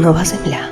Нова земля.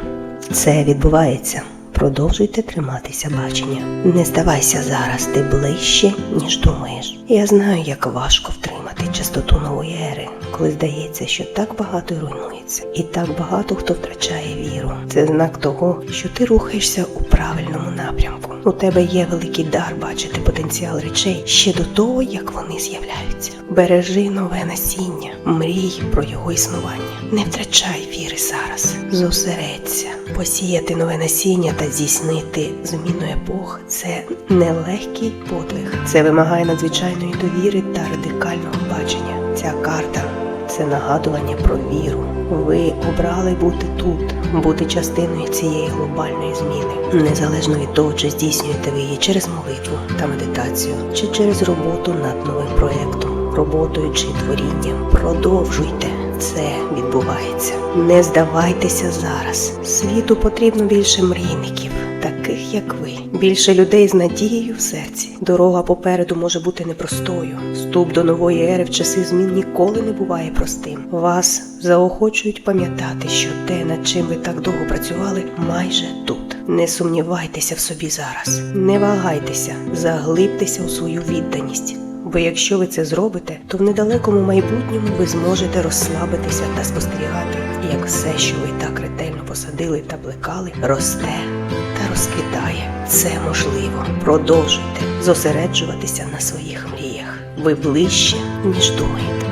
Це відбувається. Продовжуйте триматися бачення. Не здавайся зараз, ти ближче, ніж думаєш. Я знаю, як важко втримати частоту нової ери, коли здається, що так багато руйнується, і так багато хто втрачає віру. Це знак того, що ти рухаєшся у правильному напрямку. У тебе є великий дар бачити потенціал речей ще до того, як вони з'являються. Бережи нове насіння, мрій про його існування. Не втрачай віри зараз. Зосередься. Посіяти нове насіння та здійснити зміну епох це нелегкий подвиг. Це вимагає надзвичайної довіри та радикального бачення. Ця карта це нагадування про віру. Ви обрали бути тут, бути частиною цієї глобальної зміни, незалежно від того, чи здійснюєте ви її через молитву та медитацію, чи через роботу над новим проєктом, роботою чи творінням. Продовжуйте. Це відбувається. Не здавайтеся зараз. Світу потрібно більше мрійників, як ви. Більше людей з надією в серці. Дорога попереду може бути непростою. Вступ до нової ери в часи змін ніколи не буває простим. Вас заохочують пам'ятати, що те, над чим ви так довго працювали, майже тут. Не сумнівайтеся в собі зараз. Не вагайтеся, заглибтеся у свою відданість. Бо якщо ви це зробите, то в недалекому майбутньому ви зможете розслабитися та спостерігати, як все, що ви так ретельно посадили та плекали, росте розквітає. Це можливо. Продовжуйте зосереджуватися на своїх мріях. Ви ближче, ніж думаєте.